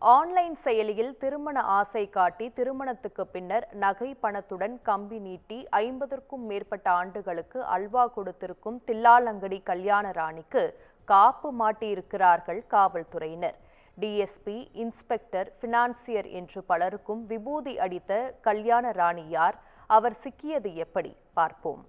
Online செயலியில் திருமண ஆசை காட்டி திருமணத்துக்கு பின்னர் நகை பணத்துடன் கம்பி நீட்டி ஐம்பதற்கும் மேற்பட்ட ஆண்டுகளுக்கு அல்வா கொடுத்திருக்கும் தில்லாலங்கடி கல்யாண ராணிக்கு காப்பு மாட்டியிருக்கிறார்கள் காவல்துறையினர். டிஎஸ்பி இன்ஸ்பெக்டர் பினான்சியர் என்று பலருக்கும் விபூதி அடித்த கல்யாண ராணி யார்? அவர் சிக்கியது எப்படி? பார்ப்போம்.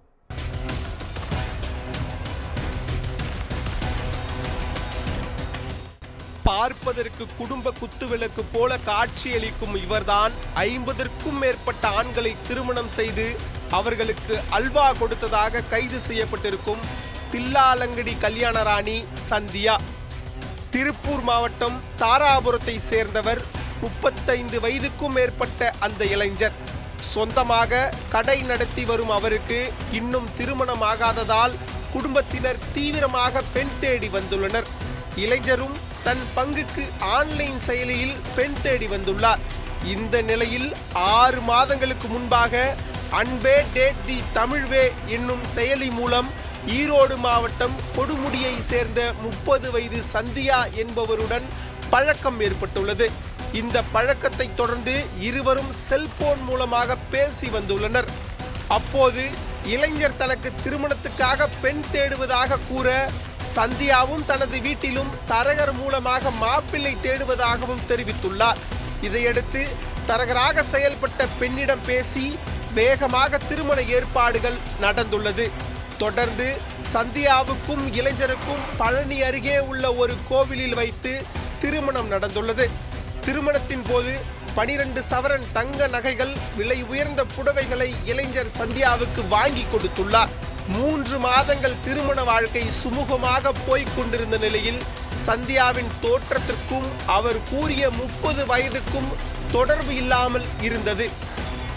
பார்ப்பதற்கு குடும்ப குத்துவிளக்கு போல காட்சியளிக்கும் இவர்தான் ஐம்பதற்கும் மேற்பட்ட ஆண்களை திருமணம் செய்து அவர்களுக்கு அல்வா கொடுத்ததாக கைது செய்யப்பட்டிருக்கும் தில்லாலங்கடி கல்யாணராணி சந்தியா. திருப்பூர் மாவட்டம் தாராபுரத்தை சேர்ந்தவர் முப்பத்தைந்து வயதுக்கும் மேற்பட்ட அந்த இளைஞர். சொந்தமாக கடை நடத்தி வரும் அவருக்கு இன்னும் திருமணமாகாததால் குடும்பத்தினர் தீவிரமாக பெண் தேடி வந்துள்ளனர். இளைஞரும் தன் பங்குக்கு ஆன்லைன் செயலியில் பெண் தேடி வந்துள்ளார். இந்த நிலையில் ஆறு மாதங்களுக்கு முன்பாக அன்பே டேட் தி தமிழ்வே என்னும் செயலி மூலம் ஈரோடு மாவட்டம் கொடுமுடியை சேர்ந்த முப்பது வயது சந்தியா என்பவருடன் பழக்கம் ஏற்பட்டுள்ளது. இந்த பழக்கத்தை தொடர்ந்து இருவரும் செல்போன் மூலமாக பேசி வந்துள்ளனர். அப்போது இளைஞர் தனக்கு திருமணத்துக்காக பெண் தேடுவதாக கூற சந்தியாவும் தனது வீட்டிலும் தரகர் மூலமாக மாப்பிள்ளை தேடுவதாகவும் தெரிவித்துள்ளார். இதையடுத்து தரகராக செயல்பட்ட பெண்ணிடம் பேசி வேகமாக திருமண ஏற்பாடுகள் நடந்துள்ளது. தொடர்ந்து சந்தியாவுக்கும் இளைஞருக்கும் பழனி அருகே உள்ள ஒரு கோவிலில் வைத்து திருமணம் நடந்துள்ளது. திருமணத்தின் போது பனிரெண்டு சவரன் தங்க நகைகள் விலை உயர்ந்த புடவைகளை இளைஞர் சந்தியாவுக்கு வாங்கி கொடுத்துள்ளார். மூன்று மாதங்கள் திருமண வாழ்க்கை சுமூகமாக போய்க் கொண்டிருந்த நிலையில் சந்தியாவின் தோற்றத்திற்கும் அவர் கூறிய முப்பது வயதுக்கும் தொடர்பு இல்லாமல் இருந்தது.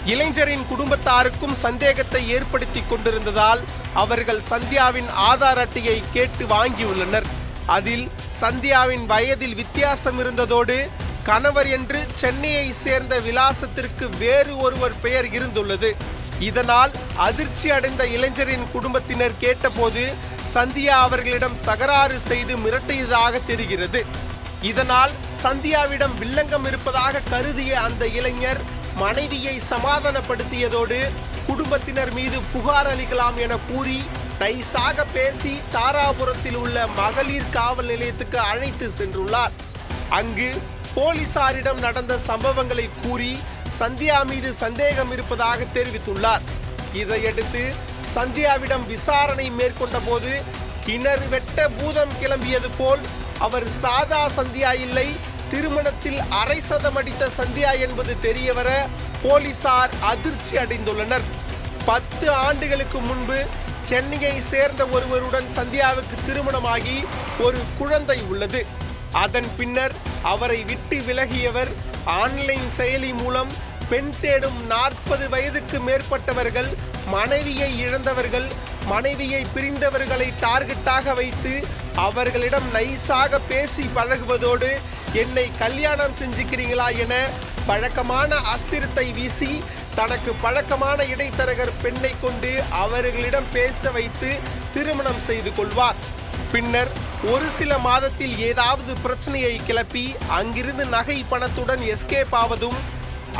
இளைஞரின் குடும்பத்தாருக்கும் சந்தேகத்தை ஏற்படுத்தி கொண்டிருந்ததால் அவர்கள் சந்தியாவின் ஆதார் அட்டையை கேட்டு வாங்கியுள்ளனர். அதில் சந்தியாவின் வயதில் வித்தியாசம் இருந்ததோடு கணவர் என்று சென்னையை சேர்ந்த விலாசத்திற்கு வேறு ஒருவர் பெயர் இருந்துள்ளது. இதனால் அதிர்ச்சி அடைந்த இளைஞரின் குடும்பத்தினர் கேட்டபோது சந்தியா அவர்களிடம் தகராறு செய்து மிரட்டியதாக தெரிகிறது. இதனால் சந்தியாவிடம் வில்லங்கம் இருப்பதாக கருதிய அந்த இளைஞர் மனைவியை சமாதானப்படுத்தியதோடு குடும்பத்தினர் மீது புகார் அளிக்கலாம் என கூறி நைசாக பேசி தாராபுரத்தில் உள்ள மகளிர் காவல் நிலையத்துக்கு அழைத்து சென்றுள்ளார். அங்கு போலீசாரிடம் நடந்த சம்பவங்களை கூறி சந்தியா மீது சந்தேகம் இருப்பதாக தெரிவித்துள்ளார். இதையடுத்து சந்தியாவிடம் விசாரணை மேற்கொண்ட போது கிணறு வெட்ட பூதம் கிளம்பியது போல் அவர் சாதா சந்தியா இல்லை திருமணத்தில் அரை சதம் அடித்த சந்தியா என்பது தெரியவர போலீசார் அதிர்ச்சி அடைந்துள்ளனர். பத்து ஆண்டுகளுக்கு முன்பு சென்னையை சேர்ந்த ஒருவருடன் சந்தியாவுக்கு திருமணமாகி ஒரு குழந்தை உள்ளது. அதன் பின்னர் அவரை விட்டு விலகியவர் ஆன்லைன் செயலி மூலம் பெண் தேடும் நாற்பது வயதுக்கு மேற்பட்டவர்கள் மனைவியை இழந்தவர்கள் மனைவியை பிரிந்தவர்களை டார்கெட்டாக வைத்து அவர்களிடம் நைஸாக பேசி பழகுவதோடு என்னை கல்யாணம் செஞ்சுக்கிறீங்களா என பழக்கமான அஸ்திரத்தை வீசி தனக்கு பழக்கமான இடைத்தரகர் பெண்ணை கொண்டு அவர்களிடம் பேச வைத்து திருமணம் செய்து கொள்வார். பின்னர் ஒரு சில மாதத்தில் ஏதாவது பிரச்சனையை கிளப்பி அங்கிருந்து நகை பணத்துடன் எஸ்கேப் ஆவதும்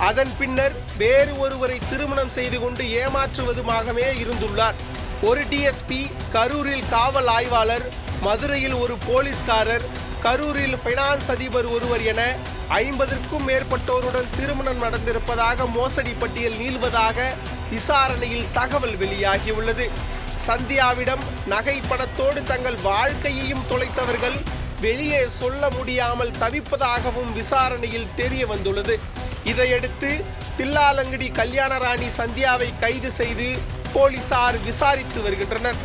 அதன் பின்னர் வேறு ஒருவரை திருமணம் செய்து கொண்டு ஏமாற்றுவதுமாகவே இருந்துள்ளார். ஒரு டிஎஸ்பி கரூரில் காவல் ஆய்வாளர் மதுரையில் ஒரு போலீஸ்காரர் கரூரில் ஃபைனான்ஸ் அதிபர் ஒருவர் என ஐம்பதற்கும் மேற்பட்டோருடன் திருமணம் நடந்திருப்பதாக மோசடி பட்டியல் நீள்வதாக விசாரணையில் தகவல் வெளியாகியுள்ளது. சந்தியாவிடம் நகை பணத்தோடு தங்கள் வாழ்க்கையையும் தொலைத்தவர்கள் வெளியே சொல்ல முடியாமல் தவிப்பதாகவும் விசாரணையில் தெரிய வந்துள்ளது. இதையடுத்து தில்லாலங்கடி கல்யாணராணி சந்தியாவை கைது செய்து போலீசார் விசாரித்து வருகின்றனர்.